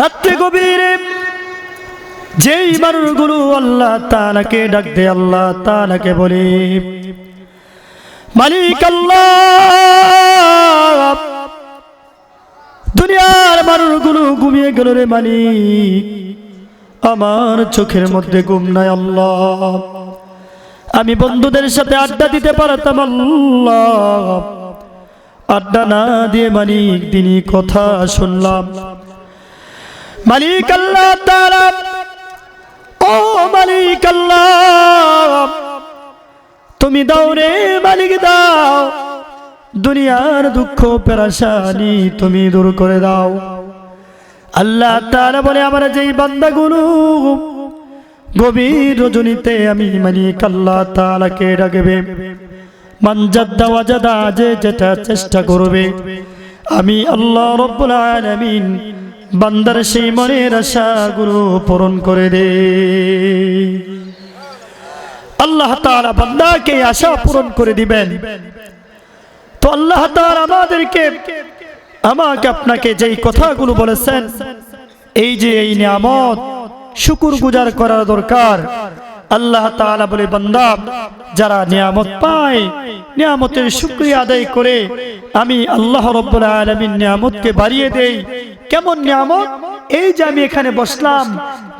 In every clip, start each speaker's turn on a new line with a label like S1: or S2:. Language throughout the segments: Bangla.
S1: রাত্রে গভীরে যেই মানুষগুলো আল্লাহ তালাকে ডাক দে আল্লাহ তালাকে বলে, মালিক আল্লাহ, দুনিয়ার মানুষগুলো ঘুমিয়ে গেল রে মালিক। আমার চোখের মধ্যে ঘুম নাই আল্লাহ। আমি বন্ধুদের সাথে আড্ডা দিতে পারতাম আল্লাহ। আড্ডা না দিয়ে মালিক তিনি কথা শুনলাম। মালিক আল্লাহ তাআলা ও মালিক আল্লাহ তুমি দাও রে মালিক, দাও। দুনিয়ার দুঃখ, পেরাশানি তুমি দূর করে দাও। আল্লাহ তাআলা বলে, আমার যেই বান্দাগুলো, গভীর রজনীতে আমি মালিক আল্লাহ তাআলাকে ডাকবে। মানজাদ্দা ওয়াজাদা যে যেটা চেষ্টা করবে। আমি আল্লাহ রব্বুল আলামিন বান্দার সেই মনের গুরু পূরণ করে দে। আল্লাহ তাআলা বান্দাকে আশা পূরণ করে দিবেন। তো আল্লাহ তার আমাদেরকে, আমাকে আপনাকে যেই কথাগুলো বলেছেন, এই যে এই নিয়ামত, শুকুর গুজার করার দরকার আল্লাহ তাআলা বলে, বান্দা, যারা নিয়ামত পায়, নিয়ামতের শুক্রিয়া আদায় করে আমি আল্লাহ রব্বুল আলামিন নিয়ামতকে বাড়িয়ে দেই। কেমন নিয়ামত? এই যে আমি এখানে বসলাম,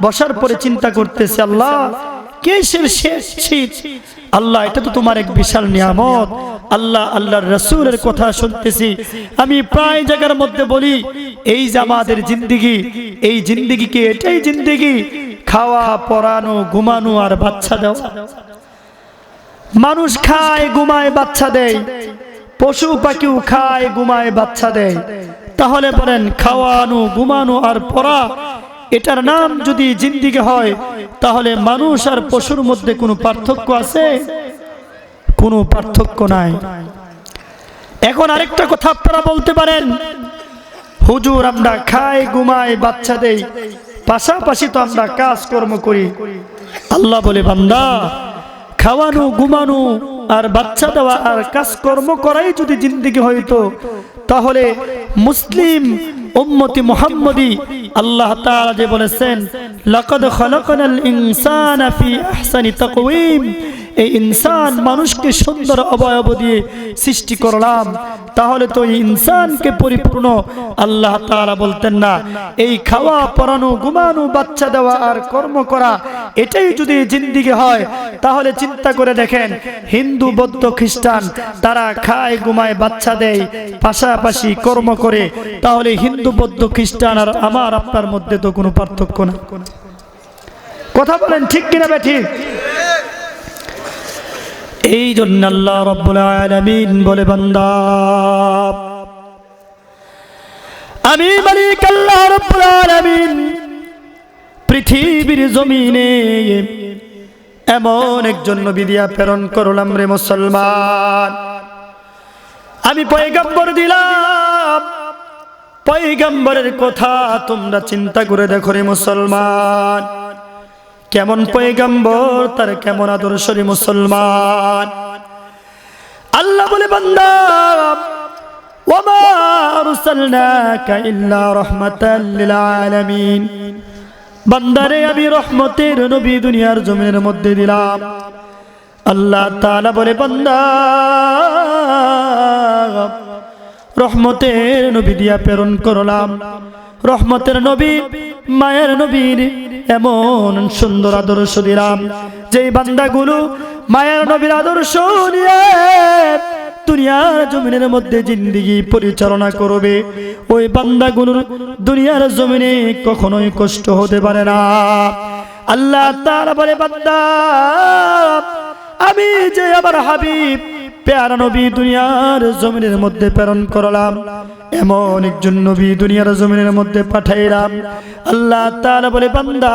S1: বসার পরে চিন্তা করতেছি আল্লাহ শেষ শীত? আল্লাহ, এটা তো তোমার এক বিশাল নিয়ামত। আল্লাহ, আল্লাহর রসুলের কথা শুনতেছি। আমি প্রায় জায়গার মধ্যে বলি, এই যে আমাদের জিন্দিগি, এই জিন্দিগিকে এটাই জিন্দিগি? খাওয়া পরানো ঘুমানো আর বাচ্চা দেওয়া। মানুষ খায়, ঘুমায়, বাচ্চা দেয়। পশু পাখিও খায়, ঘুমায়, বাচ্চা দেয়। তাহলে বলেন, খাওয়ানো, ঘুমানো আর পড়া এটার নাম যদি জিন্দিগি হয়, তাহলে মানুষ আর পশুর মধ্যে কোনো পার্থক্য আছে? কোনো পার্থক্য নাই। এখন আরেকটা কথা আপনারা বলতে পারেন। হুজুর, আমরা খাই, ঘুমাই, বাচ্চা দেই। পাশাপাশি তো আমরা কাজকর্ম করি। আল্লাহ বলে, বান্দা, খাওয়ানো, ঘুমানো আর বাচ্চা দেওয়া আর কাজকর্ম করাই যদি জিন্দিগি হইতো তাহলে মুসলিম উম্মতি মুহাম্মদি আল্লাহ তাআলা যে বলেছেন লাকাদ খালাকনাল ইনসানা ফি আহসানি তাকওয়িম। এই ইনসান মানুষকে সুন্দর অবয়ব দিয়ে সৃষ্টি করলাম। তাহলে তো এই ইনসানকে পরিপূর্ণ। আল্লাহ তারা বলতেন না এই খাওয়া পরানো ঘুমানো বাচ্চা দেওয়া আর কর্ম করা এটাই যদি জিন্দিগি হয় তাহলে চিন্তা করে দেখেন হিন্দু বৌদ্ধ খ্রিস্টান তারা খায় ঘুমায় বাচ্চা দেয় পাশাপাশি কর্ম করে তাহলে হিন্দু বৌদ্ধ খ্রিস্টান আর আমার আপনার মধ্যে তো কোনো পার্থক্য না। কথা বলেন ঠিক কিনা ঠিক এই জন্য আল্লাহ রব্বুল আলামিন বলে, বান্দা, আমি মালিক আল্লাহ রব্বুল আলামিন, পৃথিবীর জমিনে এমন একজন নবী দিয়া প্রেরণ করলাম রে মুসলমান। আমি পয়গম্বর দিলাম। পয়গম্বরের কথা তোমরা চিন্তা করে দেখো রে মুসলমান। কেমন পয়গম্বর, তার কেমন আদর্শ রে মুসলমান? আল্লাহ বলে, বান্দা বান্দারে আমি রহমতের নবী দুনিয়ার জমিনের মধ্যে দিলাম। আল্লাহ তাআলা বলে, বান্দা, রহমতের নবী দিয়া প্রেরণ করলাম। রহমতের নবী, মায়ের নবীর এমন সুন্দর আদর্শ দিলাম। যেই বান্দাগুলো মায়ের নবীর আদর্শ নিয়ে দুনিয়ার জমিনের মধ্যে জিন্দিগি পরিচালনা করবে, ওই বান্দাগুলোর দুনিয়ার জমিনে কখনোই কষ্ট হতে পারে না। আল্লাহ তাআলা বলে, বান্দা, আমি যে আমার হাবিব পেয়ারা নবী দুনিয়ার জমিনের মধ্যে প্রেরণ করলাম। এমন একজন নবী দুনিয়ার জমিনের মধ্যে পাঠাইলাম। আল্লাহ তাআলা বলে, বান্দা,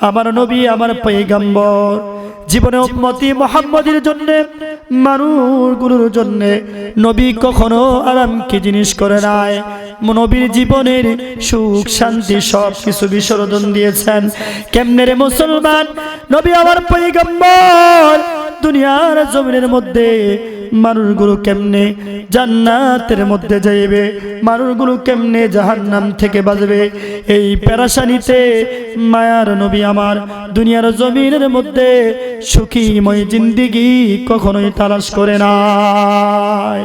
S1: আমার নবী, আমার পয়গাম্বর, জীবনে উম্মতি মোহাম্মদের জন্য, মানুষগুলোর জন্য নবী কখনো আরাম কি জিনিস করে নাই। নবীর জীবনের সুখ, শান্তি সব কিছু বিসর্জন দিয়েছেন। কেমনে রে মুসলমান? নবী আমার পৈগম্বর দুনিয়ার জমিনের মধ্যে মানুষগুলো কেমনে জান্নাতের মধ্যে যাইবে? মানুষগুলো কেমনে জাহান্নাম থেকে বাজবে এই পেরাশানিতে মায়ার নবী আমার দুনিয়ার জমিনের মধ্যে সুখীময় জিন্দিগি কখনোই তালাশ করে নাই।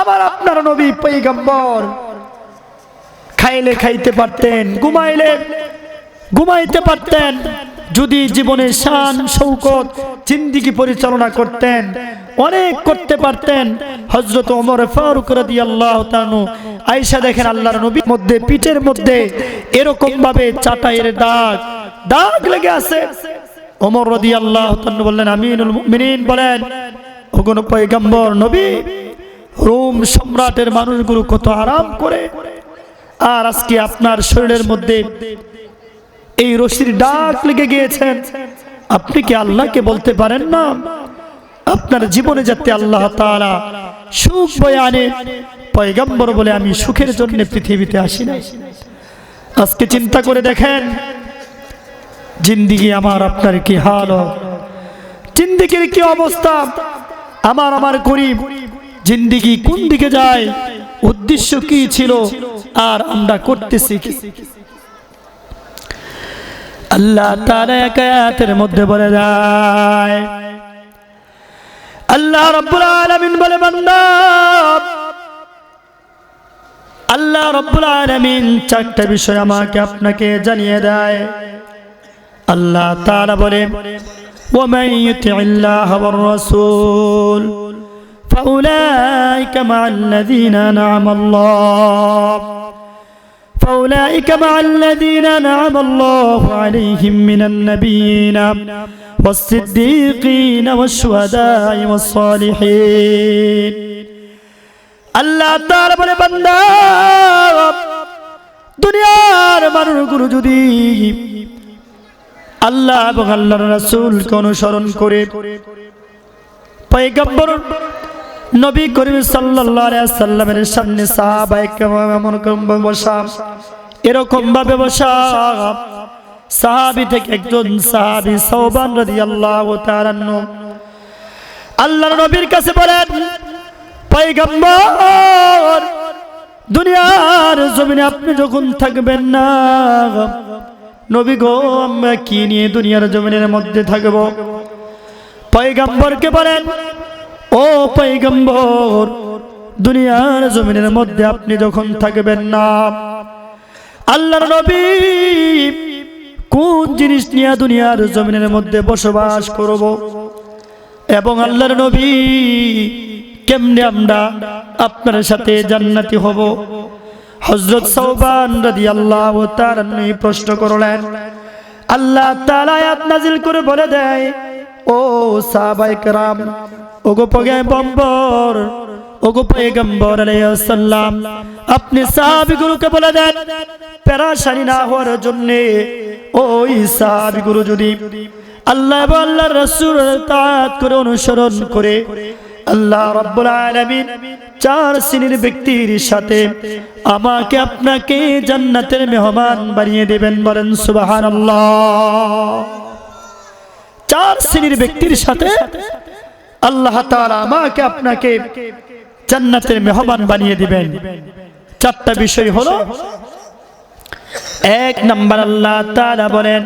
S1: আমার আপনার নবী পৈগম্বর খাইলে খাইতে পারতেন, ঘুমাইলে ঘুমাইতে পারতেন। যদি জীবনের শান, শৌকত, জিন্দিগি পরিচালনা করতেন, অনেক করতে পারতেন। হজরত ওমর ফারুক রাদি আল্লাহ তানু আয়সা দেখেন আল্লাহর নবীর মধ্যে, পিঠের মধ্যে এরকম ভাবে চাটাইয়ের দাগ দাগ লেগে আছে। ওমর রদি আল্লাহ তানু বললেন, আমিনুল মুমিনিন, বলেন ওগুলো পয়গম্বর নবী, রোম সম্রাটের মানুষগুলো কত আরাম করে। আর আজকে আপনার শরীরের মধ্যে এই রশির ডাক লেগে গিয়েছেন আপনি কি আল্লাহকে বলতে পারেন না? আপনার জীবনে যাতে আল্লাহ তাআলা সুখ বয়ে আনে, পয়গম্বর বলে আমি সুখের জন্য পৃথিবীতে আসি না আজকে চিন্তা করে দেখেন, জিন্দিগি আমার, আপনার কি হাল? জিন্দিগির কি অবস্থা? আমার আমার গরিব, জিন্দিগি কোন দিকে যায়? উদ্দেশ্য কি ছিল? আর আমরা করতেছি কি? আল্লাহ তাআলা এক আয়াতের মধ্যে বলে যায় আল্লাহ রাব্বুল আলামিন বলে বান্দা আল্লাহ রাব্বুল আলামিন চারটা বিষয় আমাকে আপনাকে জানিয়ে দেয় আল্লাহ তাআলা বলে ومن يطع الله والرسول فأولئك مع الذين أنعم الله فأولئك مع الذين أنعم الله عليهم من النبيين والصديقين والشهداء والصالحين আল্লাহ তার বলে বান্দা দুনিয়ার মানুষগুলো যদি আল্লাহ এবং আল্লাহর রাসূলকে অনুসরণ করে পয়গম্বর নবী করিম সাল্লামের সামনে বসা, এরকম ভাবে বসা। সাহাবী থেকে একজন সাহাবী সাওবান রাদিয়াল্লাহু তাআলা আনহু আল্লাহর নবীর কাছে বলেন, পয়গম্বর, দুনিয়ার জমিনে আপনি যখন থাকবেন না, নবী গো, আমরা কি নিয়ে দুনিয়ার জমিনের মধ্যে থাকব? পয়গম্বরকে বলেন ও পৈগম্বর দুনিয়ার জমিনের মধ্যে আপনি যখন থাকবেন না, আল্লাহর নবী কোন জিনিস নিয়ে দুনিয়ার জমিনের মধ্যে বসবাস করব এবং আল্লাহর নবী কেমনে আমরা আপনার সাথে জান্নাতি হব? হজরত সৌবান রাদি আল্লাহ তার প্রশ্ন করলেন, আল্লাহ তালায়াত নাজিল করে বলে দেয়, ও সাহবাইকরাম ওগো পয়গম্বর ওগো পয়গম্বর আলাইহিস সালাম, আপনি সাহাবীগুলোকে বলে দেন, পেরাশানি না হওয়ার জন্য ওই সাহাবীগুলো যদি আল্লাহ এবং আল্লাহর রাসূলের তাআত করে অনুসরণ করে, আল্লাহ রাব্বুল আলামিন চার শ্রেণির ব্যক্তির সাথে আমাকে আপনাকে জান্নাতের মেহমান বানিয়ে দেবেন বলেন সুবহানাল্লাহ। চার শ্রেণির ব্যক্তির সাথে আল্লাহ তাআলা আমাকে আপনাকে জান্নাতের মেহমান বানিয়ে দিবেন চারটা বিষয় হলো এক নাম্বার আল্লাহ তাআলা বলেন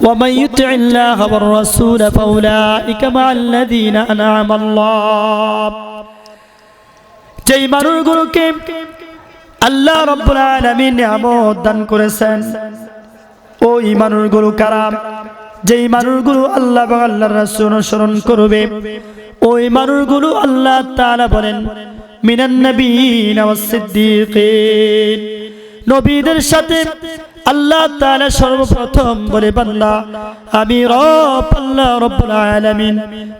S1: ومن يطع الله والرسول فأولئك مع الذين أنعم الله যেই মানুষগুলোকে আল্লাহ রব্বুল আলামিন নিয়ামত দান করেছেন ওই মানুষগুলো কারা যেই মানুষগুলো আল্লাহ এবং আল্লাহর রাসূল অনুসরণ করবে, ওই মানুষগুলো আল্লাহ তাআলা বলেন, মিনান নবীন ওয়াস সিদ্দিকিন। নবীদের সাথে আল্লাহ তাআলা সর্বপ্রথম বলে, বান্দা, আমি রব, আল্লাহ রব্বুল আলামিন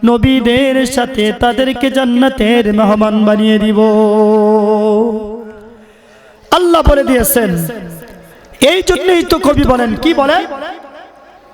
S1: নবীদের সাথে তাদেরকে জান্নাতের মেহমান বানিয়ে দিব। আল্লাহ বলে দিয়েছেন এই জন্যই তো কবি বলেন, কি বলেন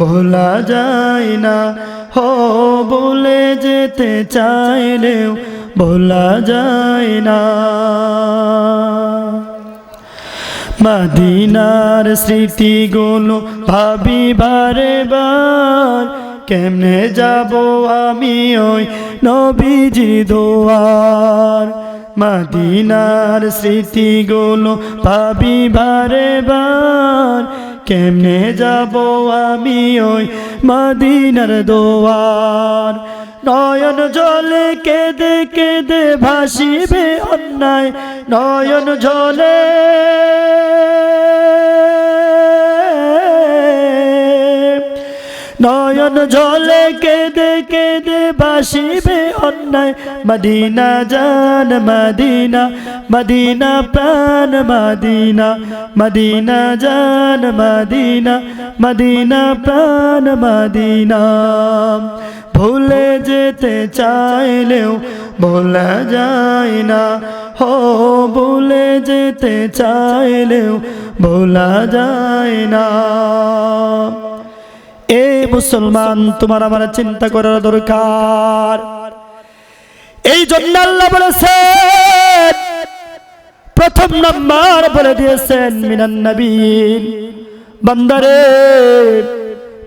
S1: ভোলা যায় না হো ভুলে যেতে চাইলেও ভোলা যায় না। মদিনার স্মৃতিগুলো ভাবি বারে বার, কেমনে যাব আমি ওই নবীজি দোয়ার? মদিনার স্মৃতিগুলো ভাবি বারে বার কেমনে যাব আমি ওই মদিনার দোয়ার? নয়ন জলে কেঁদে কেঁদে ভাসিবে অন্যায় নয়ন জলে নয়ন জলে কেঁদে কেঁদে বাসিবে অন্যায়। মদিনা জান, মদিনা মদিনা প্রাণ, মদিনা মদিনা জান, মদিনা মদিনা প্রাণ, মদিনা। ভুলে যেতে চাইলেও ভোলা যায় না। হো, ভুলে যেতে চাইলেও ভোলা যায় না। এ মুসলমান, তোমার আমার চিন্তা করার দরকার। এই জন্য আল্লাহ বলেছেন, প্রথম নাম্বার বলে দিয়েছেন, মিনান নবীন। বান্দারে,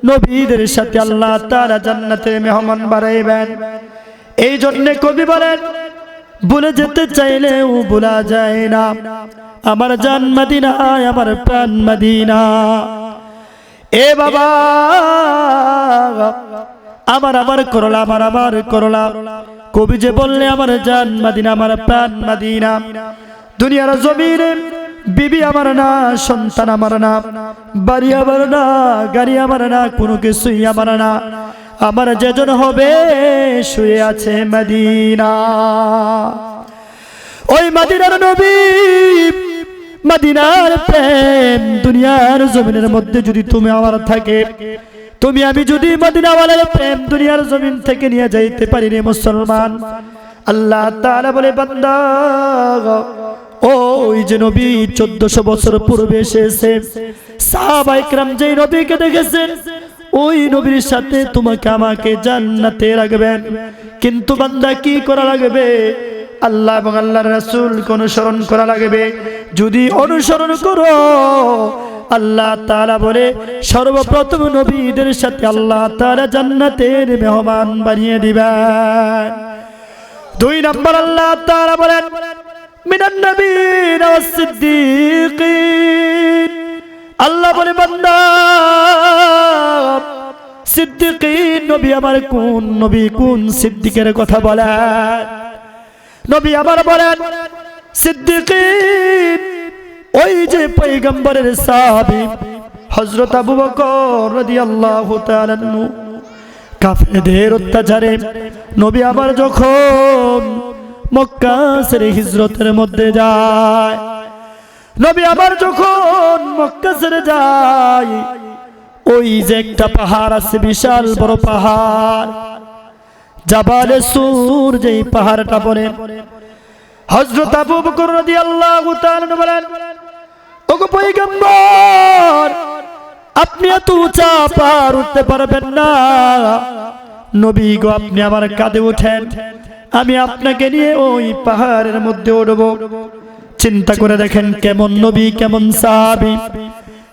S1: নবীদের সাথে আল্লাহ তারা জান্নাতে মেহমান বাড়াইবেন এই জন্য কবি বলেন, ভুলে যেতে চাইলেও ভোলা যায় না। আমার জান মদিনা আমার প্রাণ মদিনা। এ বাবা, আমার আমার করলা, আমার আমার করলা। কবি যে বললে, আমার জান মাদিনা, আমার প্রাণ মাদিনা। দুনিয়ার জমির বিবি আমার না, সন্তান আমার না, বাড়ি আমার না, গাড়ি আমার না, কোনো কিছুই আমার না। আমার যেজন হবে, শুয়ে আছে মদিনা। ওই মদিনার নবী মদিনার প্রেম দুনিয়ার জমিনের মধ্যে যদি তুমি আমার থাকে, তুমি আমি যদি মদিনাওয়ালার প্রেম দুনিয়ার জমিন থেকে নিয়ে যাইতে পারি রে মুসলমান। আল্লাহ তাআলা বলে, বান্দা, ওই যে নবী চোদ্দশো বছর পূর্বে এসেছে। সাহাবাইকরাম যে নবীকে দেখেছেন, ওই নবীর সাথে তোমাকে আমাকে জান্নাতে রাখবেন। কিন্তু বান্দা কি করা লাগবে? আল্লাহ এবং আল্লাহর রাসূলকে অনুসরণ করা লাগবে? যদি অনুসরণ করো, আল্লাহ তাআলা বলে, সর্বপ্রথম নবীদের সাথে আল্লাহ তাআলা জান্নাতের মেহমান বানিয়ে দিবেন। দুই নম্বর আল্লাহ তাআলা বলেন, মিনান নবীন ওয়াস সিদ্দিকিন। আল্লাহ বলে, বান্দা, সিদ্দিকিন নবী আমার কোন নবী কোন সিদ্দিকের কথা বলেন নবী আবার বলেন, সিদ্দিকিন, ওই যে পৈগম্বরের সাহাবী, হযরত আবু বকর রাদিয়াল্লাহু তাআলা কাফেরদের অত্যাচারে নবী আবার যখন মক্কা ছেড়ে হিজরতের মধ্যে যায়, নবী আবার যখন মক্কা ছেড়ে যায়, ওই যে একটা পাহাড় আছে, বিশাল বড় পাহাড়। জাবালে সুর যেই পাহাড়টা পড়ে হযরত আবু বকর রাদিয়াল্লাহু তাআলা বলেন, ওগো পয়গম্বর, আপনি এত উঁচা পার উঠতে পারবেন না। নবী গো, আপনি আমার কাঁধে ওঠেন আমি আপনাকে নিয়ে ওই পাহাড়ের মধ্যে উঠবো। চিন্তা করে দেখেন কেমন নবী, কেমন সাহাবি।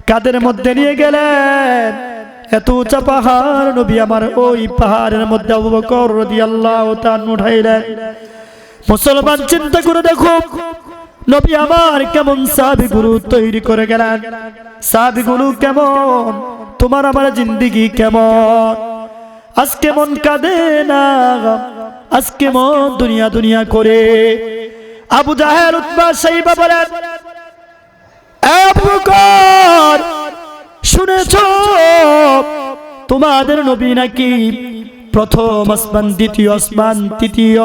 S1: কাদের মধ্যে নিয়ে গেলেন। এত উঁচা পাহাড় নবী আমার ওই পাহাড়ের মধ্যে আবু বকর রাদিয়াল্লাহু উঠাইলেন। মুসলমান চিন্তা করে দেখো নবী আমার কেমন সাহাবি গুরু তৈরি করে গেলেন। সাহাবি গুরু কেমন? তোমার আমার জিন্দিগি কেমন? আজকে মন কাঁদে না? আজকে মন দুনিয়া দুনিয়া করে। আবু জাহের উৎপা সাইবা বলেন "এ আবু বকর, শুনেছ? তোমাদের নবী নাকি প্রথম আসমান, দ্বিতীয় আসমান, তৃতীয়,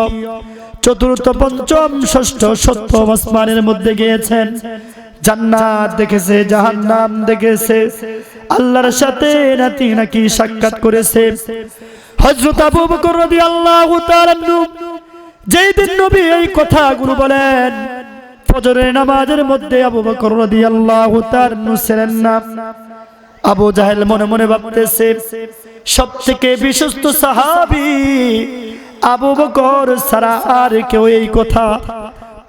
S1: চতুর্থ, পঞ্চম, ষষ্ঠ, সপ্তম আসমানের মধ্যে গিয়েছেন। জান্নাত দেখেছে, জাহান্নাম দেখেছে। আল্লাহর সাথে নাতি নাকি সাক্ষাৎ করেছে। হযরত আবু বকর রাদিয়াল্লাহু তাআলা যেই দিন নবী এই কথাগুলো বলেন, ফজরের নামাজের মধ্যে আবু বকর রাদিয়াল্লাহু তাআলা ছিলেন না। আবু জাহেল মনে মনে ভাবতেছে সব থেকে বিশ্বস্ত সাহাবি আবু বকর সারা আর কেউ এই কথা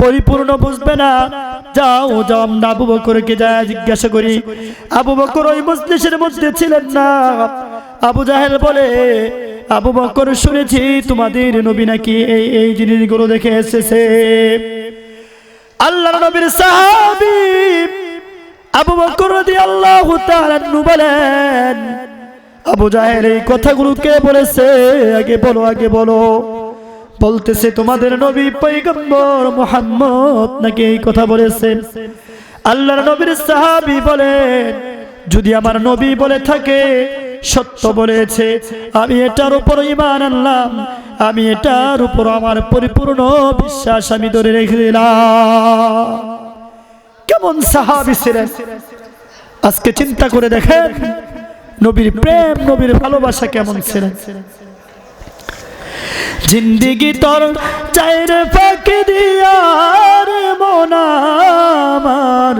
S1: পরিপূর্ণ বুঝবে না। যাও যাও, আমরা আবু বকরকে যা জিজ্ঞাসা করি, আবু বকর ওই মজলিসের মধ্যে ছিলেন না? আবু জাহেল বলে, আবু বকর শুনেছি তোমাদের নবী নাকি এই এই জিনিসগুলো দেখে এসেছে। আল্লাহর নবীর সাহাবী আবু বকর রাদিয়াল্লাহু তাআলা বলেন, আবু জাহেল এই কথাগুলো কে বলেছে? আগে বলো আগে বলো। বলতেছে, তোমাদের নবী পয়গম্বর মুহাম্মদ নাকি এই কথা বলেছেন আল্লাহর নবীর সাহাবী বলেন, যদি আমার নবী বলে থাকে, সত্য বলেছে, আমি এটার উপর ইমান আনলাম, আমি এটার উপর আমার পরিপূর্ণ বিশ্বাস আমি ধরে রেখে দিলাম। কেমন সাহাবি ছিলেন? আজকে চিন্তা করে দেখেন, নবীর প্রেম, নবীর ভালোবাসা কেমন ছিলেন? জিন্দিগি তোর চাইর ফাঁকি দিয়ার মনামার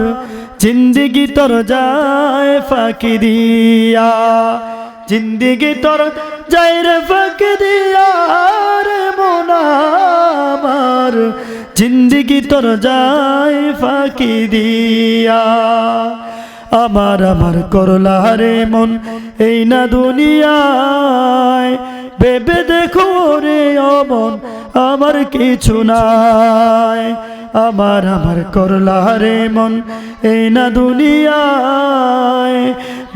S1: জিন্দিগি তোর যায় ফাঁকি দিয়া। জিন্দিগি তোর যাইর ফাঁকি দিয়ার মনামার জিন্দিগি তোর যায় ফাঁকি দিয়া। আমার আমার করলা রে মন, এই না দুনিয়ায়। ভেবে দেখো রে অমন, আমার কিছু নাই। আমার আমার করলা রে মন, এই না দুনিয়ায়।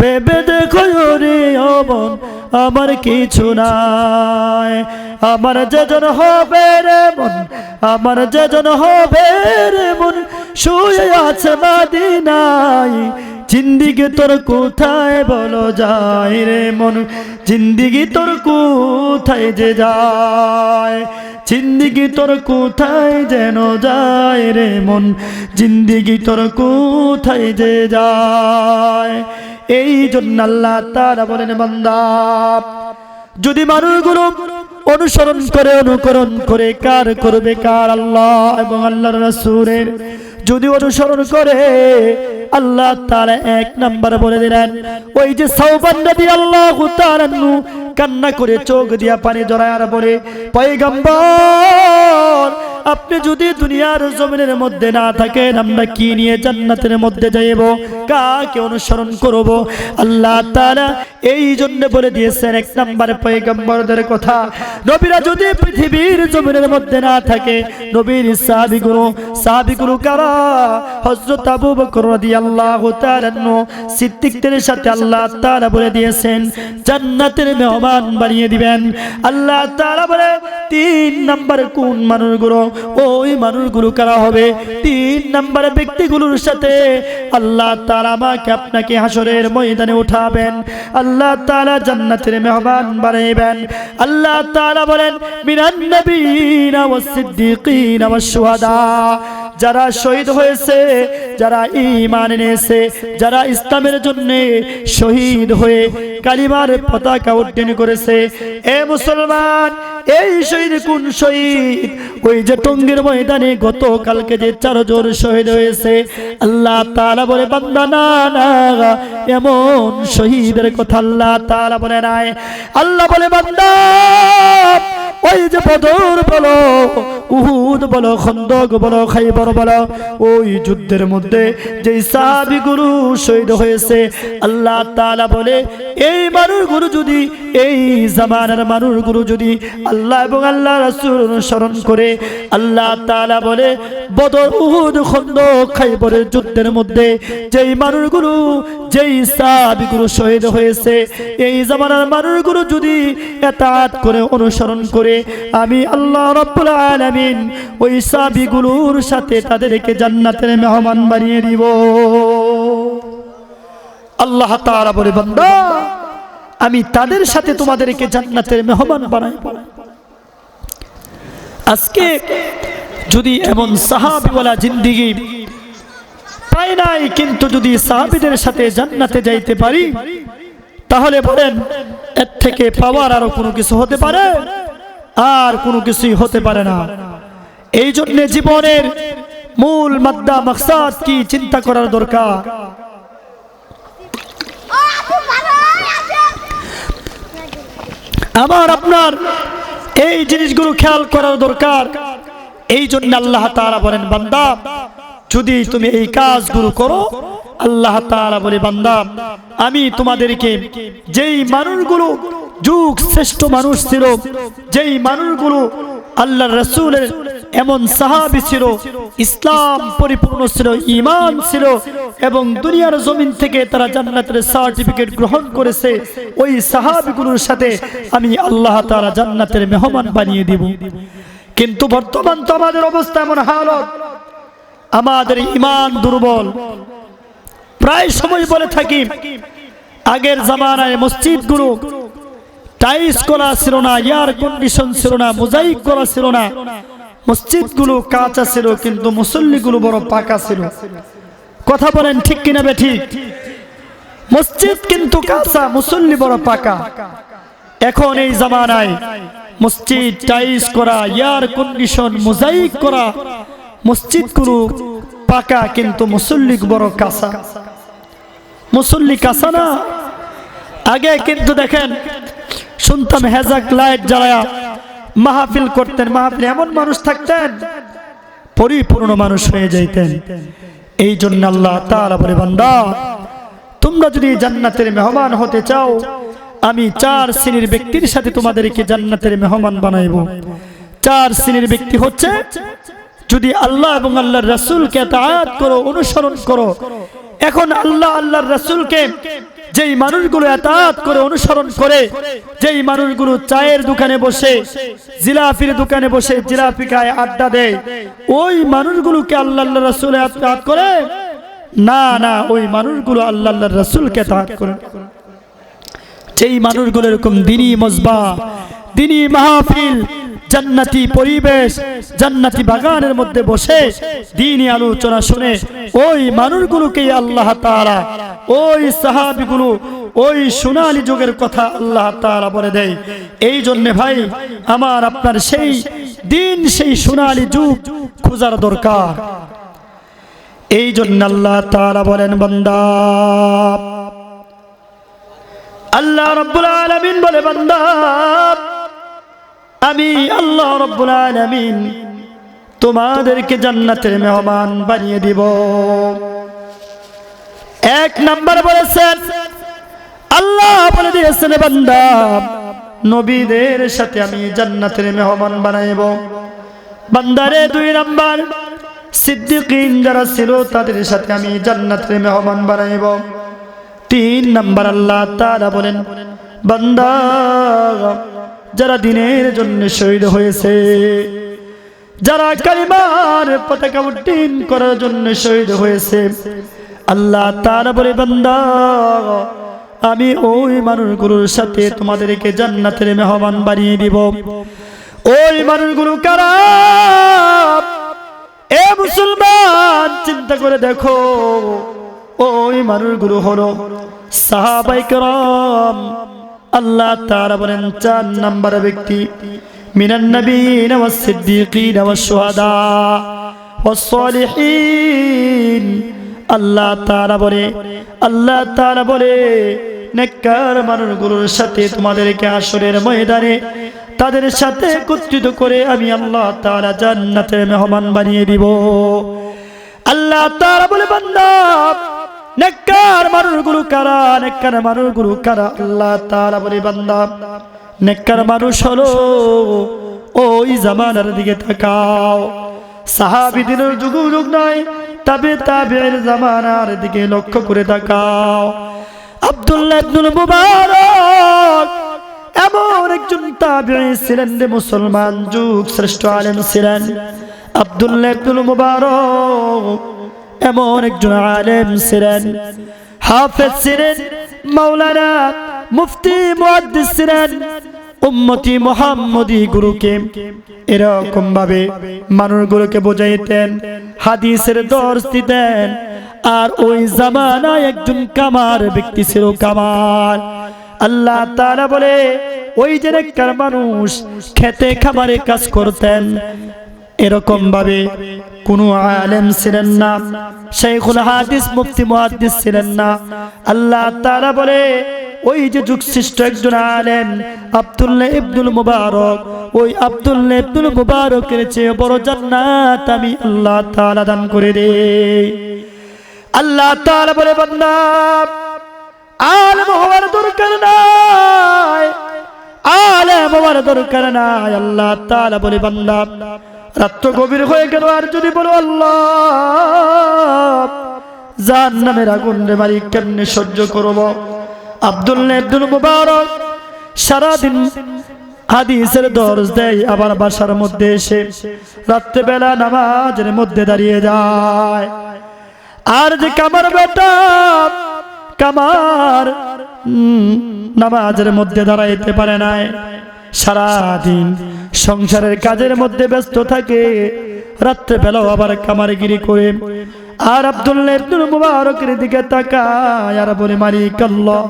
S1: ভেবে দেখো রে অমন, আমার কিছু নাই। আমার যেজন হবে রে মন, আমার যেজন হবে রে মন, শুয়ে আছে মাদিনায়। জিন্দিগি তোর কোথায় বলো যায় রে মন, জিন্দিগি তোর কোথায় যে যায়? জিন্দিগি তোর কোথায় যেন যায় রে মন, জিন্দিগি তোর কোথায় যে যায়? এই জন্য আল্লাহ তারা বলেন, বান্দা, যদি মানুষগুলো অনুসরণ করে, অনুকরণ করে, কার করবে কার আল্লাহ এবং আল্লাহর রাসূলের? যদি অনুসরণ করে, আল্লাহ তাআলা এক নাম্বার বলে দিলেন, ওই যে সাউবান নবী আল্লাহু কান্না করে চোখ দিয়া পানি জড়ায় আর বলে, পয়গম্বর আপনি যদি দুনিয়ার জমিনের মধ্যে না থাকেন, আমরা কি নিয়ে জান্নাতের মধ্যে যাইব? কাকে অনুসরণ করব? আল্লাহ তাআলা এই জন্য বলে দিয়েছেন এক নম্বরে পয়গম্বরদের কথা, নবীরা যদি পৃথিবীর জমিনের মধ্যে না থাকে, নবীর সাহাবীগুলো সাহাবীগুলো কারা? হযরত আবু বকর রাদিয়াল্লাহু তাআলা সিদ্দিকদের সাথে আল্লাহ তাআলা বলে দিয়েছেন, জান্নাতের মেহমান বানিয়ে দিবেন। আল্লাহ তাআলা বলে, তিন নম্বর কোন মানুষগুলো? ওই মানুষগুলো কারা হবে? তিন নাম্বার ব্যক্তিগুলোর সাথে আল্লাহ তাআলা আমাকে আপনাকে হাসরের ময়দানে উঠাবেন। আল্লাহ তাআলা জান্নাতের মেহমান বানাইবেন। আল্লাহ তাআলা বলেন, মিনান নবীনা ওয়াস সিদ্দিকিনা ওয়াস শুহাদা যারা শহীদ হয়েছে, যারা ঈমান এনেছে, যারা ইসলামের জন্য শহীদ হয়ে কালিমার পতাকা উড্ডীন করেছে, এ মুসলমান, এই শহীদ কোন শহীদ? ওই যে টঙ্গীর ময়দানে গতকালকে যে চারজন শহীদ হয়েছে, আল্লাহ তাআলা বলে, বান্দা, না না, এমন শহীদের কথা আল্লাহ তাআলা বলে নাই। আল্লাহ বলে, বান্দা ওই যে বদর বলো, উহুদ বলো, খন্দক বলো, খাইবর বলো, ওই যুদ্ধের মধ্যে যে সাহাবি গুরু শহীদ হয়েছে, আল্লাহ তাআলা বলে, এই মানুষগুলো যদি, এই জামানার মানুষগুলো যদি আল্লাহ এবং আল্লাহ রাসূল অনুসরণ করে, আল্লাহ তাআলা বলে, বদর, উহুদ, খন্দক, খাইবরের যুদ্ধের মধ্যে যেই মানুষগুলো যেই সাহাবিগুলো শহীদ হয়েছে, এই জামানার মানুষগুলো যদি এতাত করে অনুসরণ করে আমি আল্লাহ রব্বুল আলামিন ওই সাহাবিগুলোর সাথে তাদেরকে জান্নাতের মেহমান বানিয়ে দিব। আল্লাহ তাআলা বলে, বান্দা, আমি তাদের সাথে তোমাদেরকে জান্নাতের মেহমান বানাই। আজকে যদি এমন সাহাবিওয়ালা জিন্দিগি পাই নাই, কিন্তু যদি সাহাবিদের সাথে জান্নাতে যাইতে পারি, তাহলে বলেন, এর থেকে পাওয়ার আরও কোনো কিছু হতে পারে? আর কোনো কিছুই হতে পারে না। এই জন্যে জীবনের মূল মাদ্দা মকসাদ কি চিন্তা করার দরকার? আমার, আপনার এই জিনিসগুলো খেয়াল করার দরকার। এই জন্য আল্লাহ তাআলা বলেন, বান্দা, যদি তুমি এই কাজগুলো করো, আল্লাহ তাআলা বলে, বান্দা, আমি তোমাদেরকে যেই মানুষগুলো যুগ শ্রেষ্ঠ মানুষ ছিল, যেই মানুষগুলো আল্লাহ রসুলের এমন সাহাবি ছিল, ইসলাম পরিপূর্ণ ছিল ইমান ছিল এবং দুনিয়ার জমিন থেকে তারা জান্নাতের সার্টিফিকেট গ্রহণ করেছে, ওই সাহাবিগুলোর সাথে আমি আল্লাহ তারা জান্নাতের মেহমান বানিয়ে দিব। কিন্তু বর্তমান তো আমাদের অবস্থা এমন হালত, আমাদের ইমান দুর্বল। প্রায় সময় বলে থাকি, আগের জামানায় মসজিদগুলো টাইলস করা ছিল না এয়ার কন্ডিশন ছিল না, মোজাইক করা ছিল না। মসজিদগুলো কাঁচা ছিল, কিন্তু মুসল্লিগুলো বড় পাকা ছিল। কথা বলেন ঠিক কিনা বে ঠিক? মসজিদ কিন্তু কাঁচা, মুসল্লি বড় পাকা। এখন এই জামানায় মসজিদ টাইলস করা এয়ার কন্ডিশন মোজাইক করা, মসজিদগুলো পাকা, কিন্তু মুসল্লি বড় কাঁচা। মুসল্লি কাঁচা না? আগে কিন্তু দেখেন শুনতাম হেজাক লাইট জ্বালায়া মাহফিল করতেন, মাহফিল এমন মানুষ থাকতেন, পরিপূর্ণ মানুষ হয়ে যাইতেন। এই জন্য আল্লাহ তাআলা বলে, বান্দা, তোমরা যদি জান্নাতের মেহমান হতে চাও, আমি চার শ্রেণির ব্যক্তির সাথে তোমাদেরকে জান্নাতের মেহমান বানাইব। চার শ্রেণির ব্যক্তি হচ্ছে, যদি আল্লাহ এবং আল্লাহর রাসূলকে তাআত করো, অনুসরণ করো, এখন আল্লাহ, আল্লাহর রাসূলকে যেই মানুষগুলো এতাত করে, অনুসরণ করে, যেই মানুষগুলো চায়ের দোকানে বসে জিলাপির দোকানে বসে জিলাপি খায় আড্ডা দেয়, ওই মানুষগুলোকে আল্লাহ রাসূল এতাত করে? না না, ওই মানুষগুলো আল্লাহ রাসূলকে এতাত করে। যেই মানুষগুলো এরকম দিনী মজবা দিনী মাহফিল জান্নাতি পরিবেশ, জান্নাতি বাগানের মধ্যে বসে দিনই আলোচনা শুনে ওই মানুষগুলোকে আল্লাহ তাআলা, ওই সাহাবিগুলো, ওই সোনালী যুগের কথা আল্লাহ তাআলা বলে দেয়। এই জন্য ভাই, আমার আপনার সেই দিন, সেই সোনালী যুগ খোঁজার দরকার। এই জন্য আল্লাহ তারা বলেন, বান্দা। আল্লাহ রব্বুল আলমিন বলে, বান্দা। আমি আল্লাহ রব্বুল আলামিন তোমাদেরকে জান্নাতের মেহমান বানিয়ে দিব। এক নাম্বার বলেছেন, আল্লাহ বলে দিয়েছেন বান্দা, নবীদের সাথে আমি জান্নাতের মেহমান বানাইব। বান্দারে দুই নাম্বার, সিদ্দিকিন যারা ছিল তাদের সাথে আমি জান্নাতের মেহমান বানাইব। তিন নাম্বার আল্লাহ তারা বলেন, বান্দা যারা দিনের জন্য শহীদ হয়েছে, যারা কালিমার পতাকা উড্ডীন করার জন্য শহীদ হয়েছে, আল্লাহ তার বলে, বান্দা, আমি ওই মানুষগুলোর সাথে তোমাদেরকে জান্নাতের মেহমান বানিয়ে দিব। ওই মানুষগুলো কারা? এ মুসলমান, চিন্তা করে দেখো, ওই মানুষগুলো হলো সাহাবাই করম। আল্লাহ তারা বলেন চার নাম্বার ব্যক্তি মিনান নবীন ওয়াস সিদ্দিকিন ওয়াস শুহাদা ওয়াস সালিহিন। আল্লাহ তারা বলে, আল্লাহ তারা বলে, নেককার মানুষগুলোর সাথে তোমাদেরকে আসরের ময়দানে তাদের সাথে একত্রিত করে আমি আল্লাহ তাআলা জান্নাতের মেহমান বানিয়ে দিব। আল্লাহ তাআলা বলে, বান্দা নেককার মানুষগুলো কারা? নেককার মানুষগুলো কারা? আল্লাহ তাআলা বলে, বান্দা, নেককার মানুষ হলো ওই জামানার দিকে তাকাও। সাহাবিদের যুগ যুগ নয় তবে তাবের জামানার দিকে লক্ষ্য করে তাকাও। আব্দুল্লাহ ইবনুল মুবারক এমন একজন তাবিঈ ছিলেন রে মুসলমান যুগ শ্রেষ্ঠ আলেম ছিলেন। আব্দুল্লাহ ইবনুল মুবারক এমন একজন আলেম ছিলেন, হাফেজ ছিলেন, মাওলানা মুফতি মুহাদ্দিস ছিলেন, উম্মতি মোহাম্মদী গুরুকে এরকম ভাবে মানুষগুলোকে বোঝাইতেন, হাদিসের দর্শ দিতেন, আর ওই জামানায় একজন কামার ব্যক্তি ছিল কামার আল্লাহ তাআলা বলে, ওই যে নেককার মানুষ খেতে খামারে কাজ করতেন এরকম ভাবে কোন আলেম ছিলেন না শেখুল হাদিস মুফতি মুহাদ্দিস ছিলেন না। আল্লাহ তাআলা বলে, ওই যে যুগ সৃষ্ট একজন আলেম আব্দুল্লাহ ইবনুল মুবারক, ওই আব্দুল্লাহ ইবনুল মুবারকের চেয়ে বড় জান্নাত আমি আল্লাহ তাআলা দান করে দে আল্লাহ তাআলা বলে, বান্দা, আলেম হওয়ার দরকার নাই, আলেম হওয়ার দরকার নাই, আল্লাহ তাআলা বলে, বান্দা রাত্র গভীর হয়ে গেল, আর যদি বলো আল্লাহ জান নামের আগুন রে মারি কেমনে সহ্য করব? আব্দুল আব্দুল মুবারক সারাদিন হাদিসের দরজ দেয়, আবার বাসার মধ্যে এসে রাত্রেবেলা নামাজের মধ্যে দাঁড়িয়ে যায়। আর যে কামার বেটা, কামার নামাজের মধ্যে দাঁড়াইতে পারে নাই। সারাদিন সংসারের কাজের মধ্যে ব্যস্ত থাকে। রাত্রে বেলাও আবার কামারগিরি করে। আর আব্দুল্লাহ মুবারকের দিকে তাকায়। আর বলে, মালিক আল্লাহ,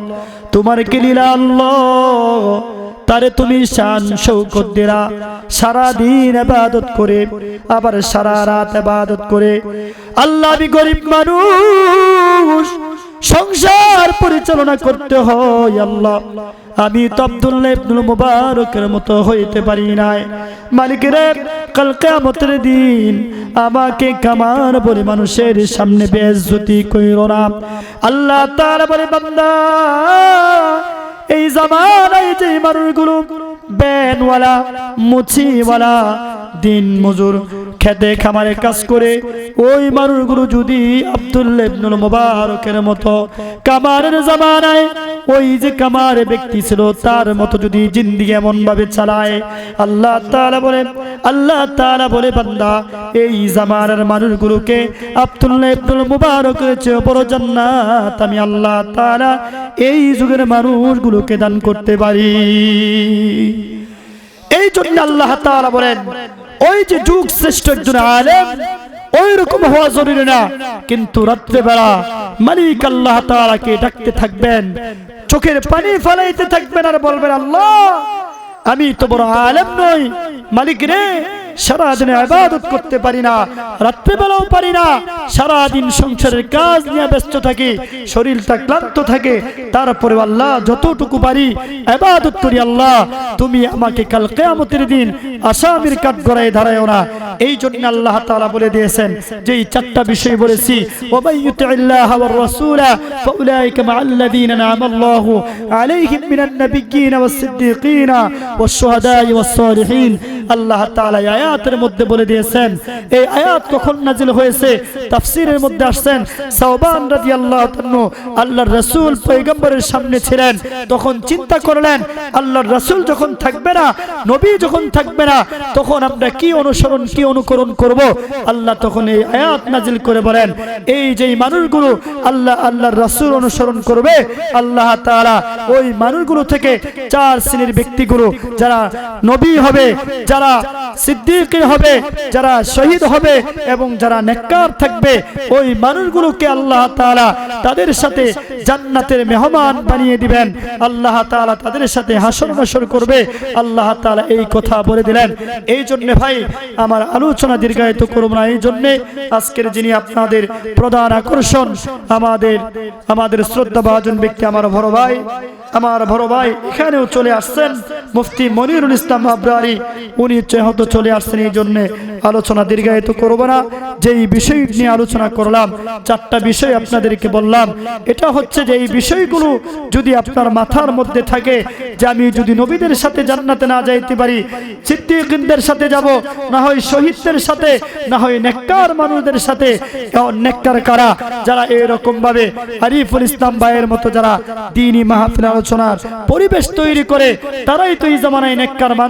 S1: তোমার কি লীলা আল্লাহ? তারে তুমি শান শৌকত দিলা সারা দিন ইবাদত করে, আবার সারা রাত ইবাদত করে। আল্লাহ গরিব মানুষ, সংসার পরিচালনা করতে হয় আল্লাহ। আমি তো আব্দুল্লাহ ইবনুল মুবারকের মতো হইতে পারি নাই। মালিক রে, কাল কিয়ামতের দিন আমাকে কামার বলে মানুষের সামনে বেজ্জতি কইরো না। আল্লাহ তাআলা বলে, বান্দা এই জামানায় যে মানুষগুলো ব্যানওয়ালা মুছিওয়ালা দিন মজুর খেতে খামারে কাজ করে, ওই মানুষগুলো যদি আব্দুল্লাহ মোবারকের মতো কামারের জামানায়, ওই যে কামার ব্যক্তি ছিল, তার মতো যদি জিন্দিগি এমন ভাবে চালায়, আল্লাহ তাআলা বলে, আল্লাহ তাআলা বলে, বান্দা, এই জামানার মানুষগুলোকে আব্দুল্লাহ ইবনুল মুবারকের চেয়ে বড় জান্নাত আমি আল্লাহ তাআলা এই যুগের মানুষগুলোকে দান করতে পারি। এই জন্য আল্লাহ তাআলা বলেন ওই যে যুগ শ্রেষ্ঠ একজন আলেম ওই রকম হওয়া জরুরি না। কিন্তু রাত্রে রাত্রেবেলা মালিক আল্লাহ তাআলাকে ডাকতে থাকবেন, চোখের পানি ফেলাইতে থাকবেন আর বলবেন, আল্লাহ, আমি তো বড় আলেম নই, মালিক রে সারাদিনে আবাদত করতে পারি না, রাত্রেবেলাও পারি না, সারাদিন সংসারের কাজ নিয়ে ব্যস্ত থাকি, শরীরটা ক্লান্ত থাকে তারপরে আল্লাহ যতটুকু পারি আবাদত করি আল্লাহ। তুমি আমাকে কাল কেয়ামতের দিন আসামির কাঠ গড়ায় দাঁড়ায় না। এই জন্য আল্লাহ তাআলা বলে দিয়েছেন যে এই চারটা বিষয় বলেছি আনআমা আল্লাহু আল্লাহ এই আয়াতের মধ্যে বলে দিয়েছেন, এই আয়াত কখন নাজিল হয়েছে? তাফসীরের মধ্যে আসছেন সাওবান রাদিয়াল্লাহু তাআলা আল্লাহর রাসূল পয়গম্বরের সামনে ছিলেন, তখন চিন্তা করলেন, আল্লাহর রাসূল যখন থাকবে না, নবী যখন থাকবে না, তখন আমরা কি অনুসরণ, কি অনুকরণ করব? আল্লাহ তখন এই আয়াত নাজিল করে বলেন, এই যে মানুষগুলো আল্লাহ, আল্লাহর রাসূল অনুসরণ করবে, আল্লাহ তাআলা ওই মানুষগুলো থেকে চার শ্রেণির ব্যক্তিগুলো, যারা নবী হবে যারা সিদ্দিক হবে, যারা শহীদ হবে এবং যারা নেককার থাকবে, ওই মানুষগুলোকে আল্লাহ তাআলা তাদের সাথে জান্নাতের মেহমান বানিয়ে দিবেন। আল্লাহ তাআলা তাদের সাথে হাসর নাসর করবে। আল্লাহ তাআলা এই কথা বলে দিলেন। এই জন্য ভাই, আমার আলোচনা দীর্ঘায়িত করব না। এই জন্য আজকের যিনি আপনাদের প্রধান আকর্ষণ, আমাদের আমাদের শ্রদ্ধা ভাজন ব্যক্তি আমার বড় ভাই, আমার বড় ভাই এখানেও চলে আসছেন মুফতি মনিরুল ইসলাম আবরারি। উনি হয়তো চলে আসছেন এই জন্য আলোচনা দীর্ঘায়িত করব না। যেই বিষয় নিয়ে আলোচনা করলাম, চারটা বিষয় আপনাদেরকে বললাম। এটা হচ্ছে যে এই বিষয়গুলো যদি আপনার মাথার মধ্যে থাকে যে আমি যদি নবীদের সাথে জান্নাতে না যাইতে পারি সিদ্দিকদের সাথে যাব, না হয় শহীদদের সাথে, না হয় নেককার মানুষদের সাথে নেককার কারা? যারা এরকম ভাবে আরিফুল ইসলাম ভাইয়ের মতো যারা দিনী মাহফিল আলোচনার পরিবেশ তৈরি করে, তারাই তো এই জামানায় নেককার মানুষ।